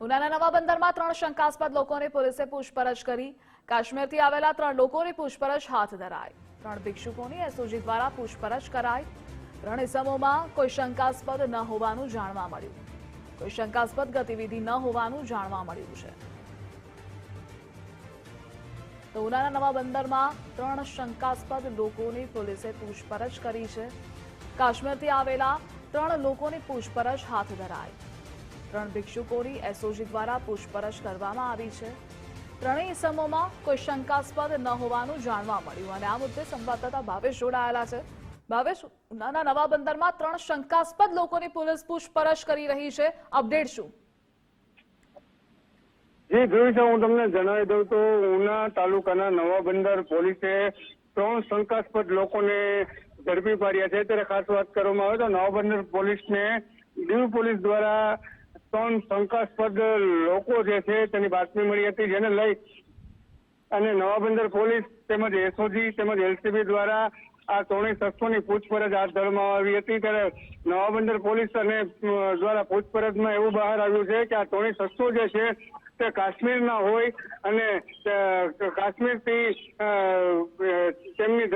ઉનાના નવા બંદરમાં ત્રણ શંકાસ્પદ લોકોને પોલીસે પૂછપરછ કરી. કાશ્મીરથી આવેલા ત્રણ લોકોની પૂછપરછ હાથ ધરાઈ. ત્રણ ભિક્ષુકોની એસઓજી દ્વારા પૂછપરછ કરાઈ. ત્રણ ઇસમોમાં કોઈ શંકાસ્પદ ન હોવાનું જાણવા મળ્યું. કોઈ શંકાસ્પદ ગતિવિધિ ન હોવાનું જાણવા મળ્યું છે. તો ઉનાના નવા બંદરમાં ત્રણ શંકાસ્પદ લોકોની પોલીસે પૂછપરછ કરી છે. કાશ્મીરથી આવેલા ત્રણ લોકોની પૂછપરછ હાથ ધરાઈ. ત્રણ ભિક્ષુકોની એસઓજી દ્વારા પૂછપરછ કરવામાં આવી છે. ત્રણેય ઇસમોમાં કોઈ શંકાસ્પદ ન હોવાનું જાણવા મળ્યું અને આ મુદ્દે સંવાદદાતા ભાવેશ જોડાયેલા છે. ભાવેશ, ઉનાના નવા બંદરમાં ત્રણ શંકાસ્પદ લોકોની પોલીસ પૂછપરછ કરી રહી છે. અપડેટ શું? જી જોયું છે હું તમને જણાવી દઉં તો ઉના તાલુકાના નવા બંદર પોલીસે ત્રણ શંકાસ્પદ લોકોને ઝડપી પાડ્યા છે. ત્યારે ખાસ વાત કરવામાં આવે તો નવા બંદર પોલીસને દીવ પોલીસ દ્વારા ત્રણ શંકાસ્પદ લોકો જે છે તેની બાતમી મળી હતી, જેને લઈ અને નવા બંદર પોલીસ તેમજ એસઓજી તેમજ એલસીબી દ્વારા આ ત્રણેય શખ્સોની પૂછપરછ હાથ ધરવામાં આવી હતી. ત્યારે નવા બંદર પોલીસ અને દ્વારા પૂછપરછમાં એવું બહાર આવ્યું છે કે આ ત્રણેય શખ્સો જે છે તે કાશ્મીરના હોય અને કાશ્મીરથી તેમની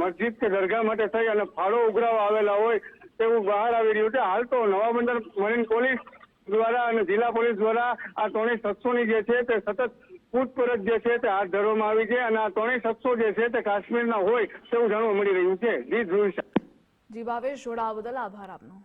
મસ્જિદ કે દરગાહ માટે થઈ અને ફાળો ઉઘરાવા આવેલા હોય તેવું બહાર આવી રહ્યું છે. હાલ તો નવા બંદર મરીન પોલીસ દ્વારા અને જિલ્લા પોલીસ દ્વારા આ ત્રણેય શખ્સોની જે છે તે સતત પૂછપરછ જે છે તે હાથ ધરવામાં આવી છે અને આ ત્રણેય શખ્સો જે છે તે કાશ્મીરના હોય તેવું જાણવા મળી રહ્યું છે. જી ભાવેશ જોડાવા બદલ આભાર આપનો.